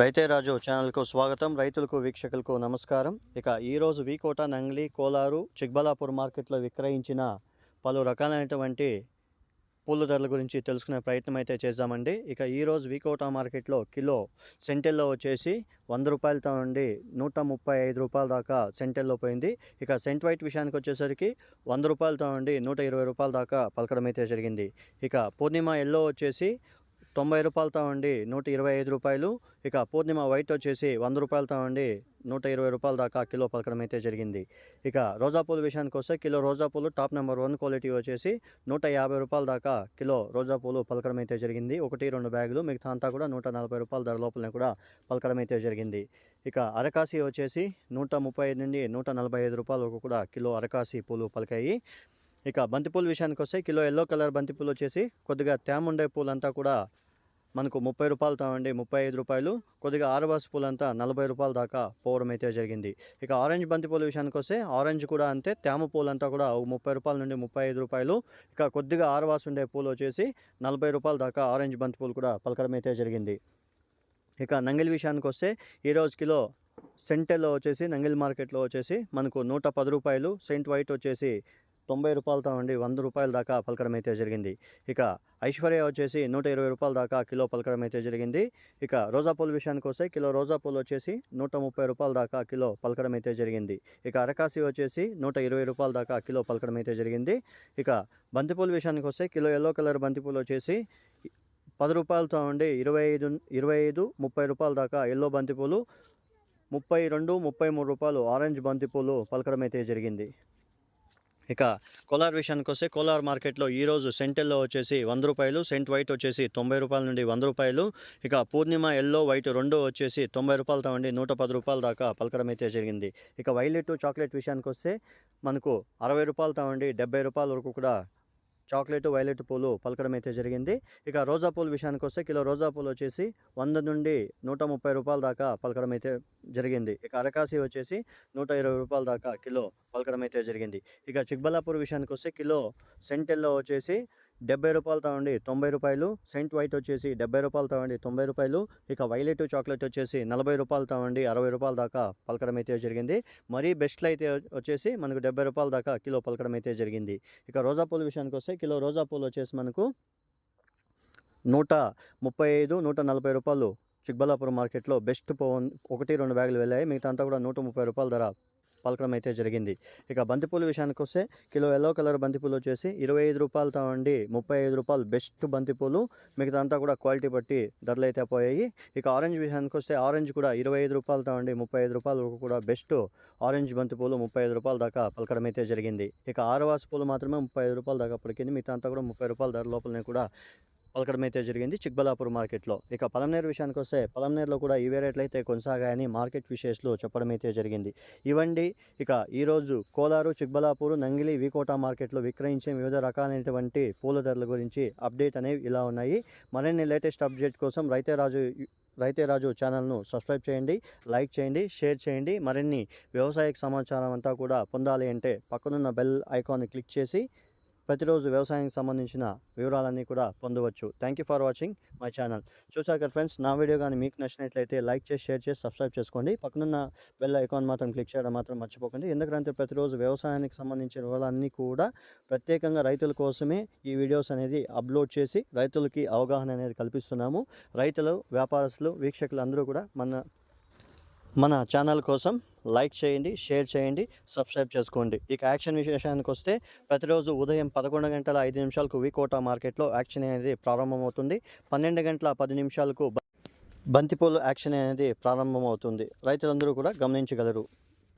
రైతే రాజు ఛానల్కు స్వాగతం. రైతులకు వీక్షకులకు నమస్కారం. ఇక ఈరోజు వీకోట నంగ్లీ కోలారు చిక్బలాపూర్ మార్కెట్లో విక్రయించిన పలు రకాలైనటువంటి పూల ధరల గురించి తెలుసుకునే ప్రయత్నం అయితే చేద్దామండి. ఇక ఈరోజు వీకోట మార్కెట్లో కిలో సెంటెల్లో వచ్చేసి వంద రూపాయలతో నుండి నూట ముప్పై ఐదు రూపాయల దాకా సెంటెల్లో పోయింది. ఇక సెంట్ వైట్ విషయానికి వచ్చేసరికి వంద రూపాయలతో నుండి నూట ఇరవై రూపాయల దాకా పలకడం అయితే జరిగింది. ఇక పూర్ణిమ ఎల్లో వచ్చేసి తొంభై రూపాయలతో ఉండి నూట ఇరవై ఐదు రూపాయలు. ఇక పూర్ణిమ వైట్ వచ్చేసి వంద రూపాయలతో ఉండి నూట ఇరవై రూపాయల దాకా కిలో పలకడం అయితే జరిగింది. ఇక రోజా పూల విషయానికి వస్తే కిలో రోజా పూలు టాప్ నెంబర్ వన్ క్వాలిటీ వచ్చేసి నూట యాభై రూపాయల దాకా కిలో రోజా పూలు పలకడం అయితే జరిగింది. ఒకటి రెండు బ్యాగులు మిగతా అంతా కూడా నూట నలభై రూపాయల ధర లోపలనే కూడా పలకడం అయితే జరిగింది. ఇక అరకాసి వచ్చేసి నూట ముప్పై ఐదు నుండి నూట నలభై ఐదు రూపాయల వరకు కూడా కిలో అరకాసి పూలు పలికాయి. ఇక బంతిపూల విషయానికి వస్తే కిలో ఎల్లో కలర్ బంతిపూలు వచ్చేసి కొద్దిగా తేమ ఉండే పూలంతా కూడా మనకు ముప్పై రూపాయలు తావండి ముప్పై ఐదు రూపాయలు. కొద్దిగా ఆరవాసి పూలంతా నలభై రూపాయల దాకా పోవడం అయితే జరిగింది. ఇక ఆరెంజ్ బంతిపూల విషయానికి వస్తే ఆరెంజ్ కూడా అంతే తేమ పూలంతా కూడా ఒక ముప్పై రూపాయల నుండి ముప్పై ఐదు రూపాయలు. ఇక కొద్దిగా ఆరవాసి ఉండే పూలు వచ్చేసి నలభై రూపాయల దాకా ఆరెంజ్ బంతిపూలు కూడా పలకడం అయితే జరిగింది. ఇక నంగిలి విషయానికి వస్తే ఈరోజు కిలో సెంటెల్లో వచ్చేసి నంగిల్ మార్కెట్లో వచ్చేసి మనకు నూట పది రూపాయలు సెంట్ వైట్ వచ్చేసి తొంభై రూపాయలతో ఉండి వంద రూపాయల దాకా పలకడం అయితే జరిగింది. ఇక ఐశ్వర్య వచ్చేసి నూట ఇరవై రూపాయల దాకా కిలో పలకడం అయితే జరిగింది. ఇక రోజా పూల విషయానికి వస్తే కిలో రోజా పూలు వచ్చేసి నూట ముప్పై రూపాయల దాకా కిలో పలకడం అయితే జరిగింది. ఇక అరకాసి వచ్చేసి నూట ఇరవై రూపాయల దాకా కిలో పలకడం అయితే జరిగింది. ఇక బంతిపూల విషయానికి వస్తే కిలో ఎల్లో కలర్ బంతిపూలు వచ్చేసి పది రూపాయలతో ఉండి ఇరవై ఐదు ఇరవై ఐదు ముప్పై రూపాయల దాకా ఎల్లో బంతిపూలు ముప్పై రెండు ముప్పై మూడు రూపాయలు ఆరెంజ్ బంతిపూలు పలకడం అయితే జరిగింది. ఇక కోలార్ విషయానికి వస్తే కోలార్ మార్కెట్లో ఈరోజు సెంటెల్లో వచ్చేసి వంద రూపాయలు సెంట్ వైట్ వచ్చేసి తొంభై రూపాయల నుండి వంద రూపాయలు ఇక పూర్ణిమ ఎల్లో వైట్ రెండు వచ్చేసి తొంభై రూపాయలతో ఉండి నూట పది రూపాయల దాకా పలకడం అయితే జరిగింది. ఇక వైలెట్ చాక్లెట్ విషయానికి వస్తే మనకు అరవై రూపాయలతో ఉండి డెబ్బై రూపాయల వరకు కూడా చాక్లెట్ వైలెట్ పూలు పలకడం అయితే జరిగింది. ఇక రోజా పూల విషయానికి వస్తే కిలో రోజా పూలు వచ్చేసి వంద నుండి నూట ముప్పై రూపాయల దాకా పలకడం అయితే జరిగింది. ఇక అరకాసి వచ్చేసి నూట ఇరవై రూపాయల దాకా కిలో పలకడం అయితే జరిగింది. ఇక చిక్బల్లాపూర్ విషయానికి వస్తే కిలో సెంటెల్లో వచ్చేసి డెబ్బై రూపాయలతో ఉండి తొంభై రూపాయలు. సెంట్ వైట్ వచ్చేసి డెబ్బై రూపాయలతో ఉండి తొంభై రూపాయలు. ఇక వైలెట్ చాక్లెట్ వచ్చేసి నలభై రూపాయలతో ఉండి అరవై రూపాయల దాకా పలకడం అయితే జరిగింది. మరీ బెస్ట్లో అయితే వచ్చేసి మనకు డెబ్బై రూపాయల దాకా కిలో పలకడం అయితే జరిగింది. ఇక రోజా పూల విషయానికి వస్తే కిలో రోజా పూలు వచ్చేసి మనకు నూట ముప్పై ఐదు నూట నలభై రూపాయలు. చిక్బల్లాపురం మార్కెట్లో బెస్ట్ పవన్ ఒకటి రెండు బ్యాగులు వెళ్ళాయి. మిగతా అంతా కూడా నూట ముప్పై రూపాయల ధర. పలకడం అయితే జరిగింది. ఇక బంతిపూల విషయానికి వస్తే కిలో ఎల్లో కలర్ బంతిపూలు వచ్చేసి ఇరవై ఐదు రూపాయలతో ఉండి ముప్పై ఐదు రూపాయలు బెస్ట్ బంతిపూలు. మిగతా అంతా కూడా క్వాలిటీ బట్టి ధరలు అయితే పోయాయి. ఇక ఆరెంజ్ విషయానికి వస్తే ఆరెంజ్ కూడా ఇరవై ఐదు రూపాయలతో ఉండి ముప్పై ఐదు రూపాయలు కూడా బెస్ట్ ఆరెంజ్ బంతిపూలు ముప్పై ఐదు రూపాయల దాకా పలకడం అయితే జరిగింది. ఇక ఆరవాసు పూలు మాత్రమే ముప్పై ఐదు రూపాయల దాకా పలికింది. మిగతా అంతా కూడా ముప్పై రూపాయల ధర లోపలనే కూడా పలకడం అయితే జరిగింది. చిక్బలాపూర్ మార్కెట్లో. ఇక పలంనేరు విషయానికి వస్తే పలంనేరులో కూడా ఇవే రేట్లు అయితే కొనసాగాయని మార్కెట్ విశేషాలు చెప్పడం అయితే జరిగింది. ఇవండి ఇక ఈరోజు కోలారు చిక్బలాపూర్ నంగిలి వికోట మార్కెట్లో విక్రయించే వివిధ రకాలైనటువంటి పూల ధరల గురించి అప్డేట్ అనేవి ఇలా ఉన్నాయి. మరిన్ని లేటెస్ట్ అప్డేట్ కోసం రైతే రాజు రైతే రాజు ఛానల్ను సబ్స్క్రైబ్ చేయండి లైక్ చేయండి షేర్ చేయండి. మరిన్ని వ్యవసాయక సమాచారం అంతా కూడా పొందాలి అంటే పక్కనున్న బెల్ ఐకాన్ క్లిక్ చేసి ప్రతిరోజు వ్యవసాయానికి సంబంధించిన వివరాలన్నీ కూడా పొందవచ్చు. Thank you for watching my channel చూసాక ఫ్రెండ్స్ నా వీడియో కానీ మీకు నచ్చినట్లయితే లైక్ చేసి షేర్ చేసి సబ్స్క్రైబ్ చేసుకోండి. పక్కనున్న బెల్ ఐకాన్ మాత్రం క్లిక్ చేయడం మాత్రం మర్చిపోకండి. ఎందుకంటే ప్రతిరోజు వ్యవసాయానికి సంబంధించిన వివరాలన్నీ కూడా ప్రత్యేకంగా రైతుల కోసమే ఈ వీడియోస్ అనేది అప్లోడ్ చేసి రైతులకి అవగాహన అనేది కల్పిస్తున్నాము. రైతులు వ్యాపారస్తులు వీక్షకులు అందరూ కూడా మన మన ఛానల్ కోసం లైక్ చేయండి షేర్ చేయండి సబ్స్క్రైబ్ చేసుకోండి. ఇక యాక్షన్ విశేషానికి వస్తే ప్రతిరోజు ఉదయం పదకొండు గంటల ఐదు నిమిషాలకు వికోటా మార్కెట్లో యాక్షన్ అనేది ప్రారంభమవుతుంది. పన్నెండు గంటల పది నిమిషాలకు బ- బంతిపూలు యాక్షన్ అనేది ప్రారంభమవుతుంది. రైతులందరూ కూడా గమనించగలరు.